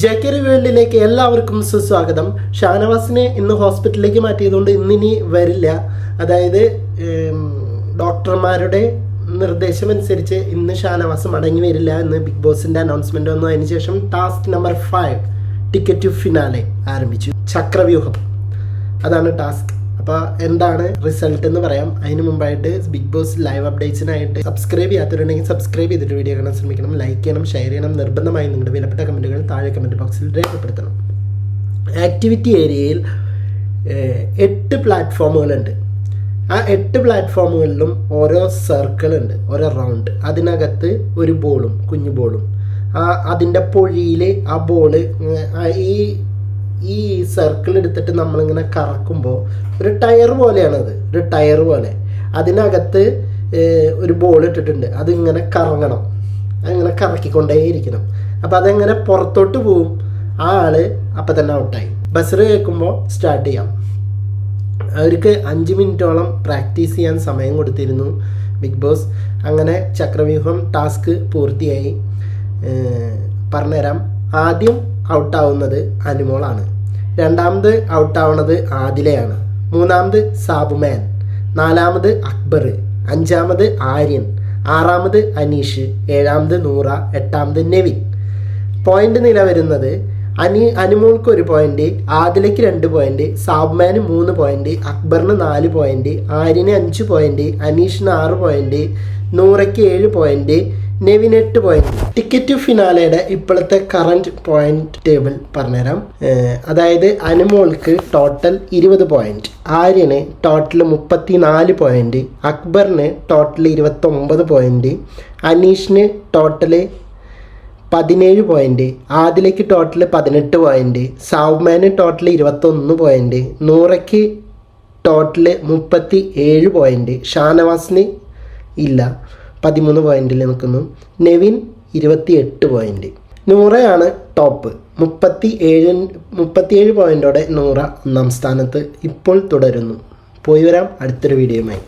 J K വേൾഡിലേക്ക് എല്ലാവർക്കും സുസ്വാഗതം. ഷാനവാസിനെ ഇന്ന് ഹോസ്പിറ്റലിലേക്ക് മാറ്റിയതുകൊണ്ട് ഇന്നിനി വരില്ല. അതായത് ഡോക്ടർമാരുടെ നിർദ്ദേശമനുസരിച്ച് ഇന്ന് ഷാനവാസ് മടങ്ങി വരില്ല എന്ന് ബിഗ് ബോസിന്റെ അനൗൺസ്മെന്റ് വന്നു. അതിന് ശേഷം task number five ticket to finale ആരംഭിച്ചു. ചക്രവ്യൂഹം. അതാണ് ടാസ്ക് അപ്പോൾ എന്താണ് റിസൾട്ട് എന്ന് പറയാം. അതിന് മുമ്പായിട്ട് ബിഗ് ബോസ് ലൈവ് അപ്ഡേറ്റ്സിനായിട്ട് സബ്സ്ക്രൈബ് ചെയ്യാത്തവരുണ്ടെങ്കിൽ സബ്സ്ക്രൈബ് ചെയ്തിട്ട് വീഡിയോ കാണാൻ ശ്രമിക്കണം. ലൈക്ക് ചെയ്യണം ഷെയർ ചെയ്യണം. നിർബന്ധമായി നിങ്ങളുടെ വിലപ്പെട്ട കമന്റുകൾ താഴെ കമന്റ് ബോക്സിൽ രേഖപ്പെടുത്തണം. ആക്ടിവിറ്റി ഏരിയയിൽ എട്ട് പ്ലാറ്റ്ഫോമുകളുണ്ട് ആ എട്ട് പ്ലാറ്റ്ഫോമുകളിലും ഓരോ സർക്കിൾ ഉണ്ട് ഓരോ റൗണ്ട് അതിനകത്ത് ഒരു ബോളും കുഞ്ഞു ബോളും അതിന്റെ പൊഴിയിൽ ആ ബോൾ ഈ ഈ സർക്കിൾ എടുത്തിട്ട് നമ്മളിങ്ങനെ കറക്കുമ്പോൾ ഒരു ടയർ പോലെയാണത് ഒരു ടയർ പോലെ. അതിനകത്ത് ഒരു ബോൾ ഇട്ടിട്ടുണ്ട്. അതിങ്ങനെ കറങ്ങണം. അങ്ങനെ കറക്കിക്കൊണ്ടേയിരിക്കണം. അപ്പോൾ അതെങ്ങനെ പുറത്തോട്ട് പോവും? ആ ആൾ അപ്പം തന്നെ ഔട്ടായി. ബസർ കേൾക്കുമ്പോൾ സ്റ്റാർട്ട് ചെയ്യാം. അവർക്ക് അഞ്ച് മിനിറ്റോളം പ്രാക്ടീസ് ചെയ്യാൻ സമയം കൊടുത്തിരുന്നു ബിഗ് ബോസ്. അങ്ങനെ ചക്രവ്യൂഹം ടാസ്ക് പൂർത്തിയായി. പറഞ്ഞുതരാം. ആദ്യം ഔട്ടാവുന്നത് അനുമോളാണ്. രണ്ടാമത് ഔട്ടാവുന്നത് ആദിലയാണ്. മൂന്നാമത് സാബുമാൻ. നാലാമത് അക്ബർ അഞ്ചാമത് ആര്യൻ. ആറാമത് അനീഷ്. ഏഴാമത് നൂറ. എട്ടാമത് നെവിൻ. പോയിന്റ് നില വരുന്നത് അനി അനുമോൾക്ക് ഒരു പോയിന്റ് ആദിലയ്ക്ക് രണ്ട് പോയിന്റ് സാബ്മാന് മൂന്ന് പോയിന്റ് അക്ബറിന് നാല് പോയിന്റ് ആര്യന് അഞ്ച് പോയിന്റ് അനീഷിന് ആറ് പോയിന്റ് നൂറയ്ക്ക് ഏഴ് പോയിന്റ് നെവിന് എട്ട് പോയിന്റ് ടിക്കറ്റ് ഫിനാലയുടെ ഇപ്പോഴത്തെ കറന്റ് പോയിന്റ് ടേബിൾ പറഞ്ഞുതരാം. അതായത് അനുമോൾക്ക് ടോട്ടൽ ഇരുപത് പോയിന്റ് ആര്യന് ടോട്ടൽ മുപ്പത്തി നാല് പോയിന്റ് അക്ബറിന് ടോട്ടൽ ഇരുപത്തൊമ്പത് പോയിന്റ് അനീഷിന് ടോട്ടൽ പതിനേഴ് പോയിന്റ് ആദിലേക്ക് ടോട്ടൽ പതിനെട്ട് പോയിന്റ് സൗമാന് ടോട്ടൽ ഇരുപത്തൊന്ന് പോയിന്റ് നൂറയ്ക്ക് ടോട്ടൽ മുപ്പത്തി ഏഴ് പോയിന്റ് ഷാനവാസിന് ഇല്ല. പതിമൂന്ന് പോയിന്റിൽ നിൽക്കുന്നു. നെവിൻ ഇരുപത്തി എട്ട് പോയിന്റ്. നൂറയാണ് ടോപ്പ്. മുപ്പത്തി ഏഴ് മുപ്പത്തിയേഴ് പോയിന്റോടെ നൂറ ഒന്നാം സ്ഥാനത്ത് ഇപ്പോൾ തുടരുന്നു. പോയി വരാം അടുത്തൊരു വീഡിയോയുമായി.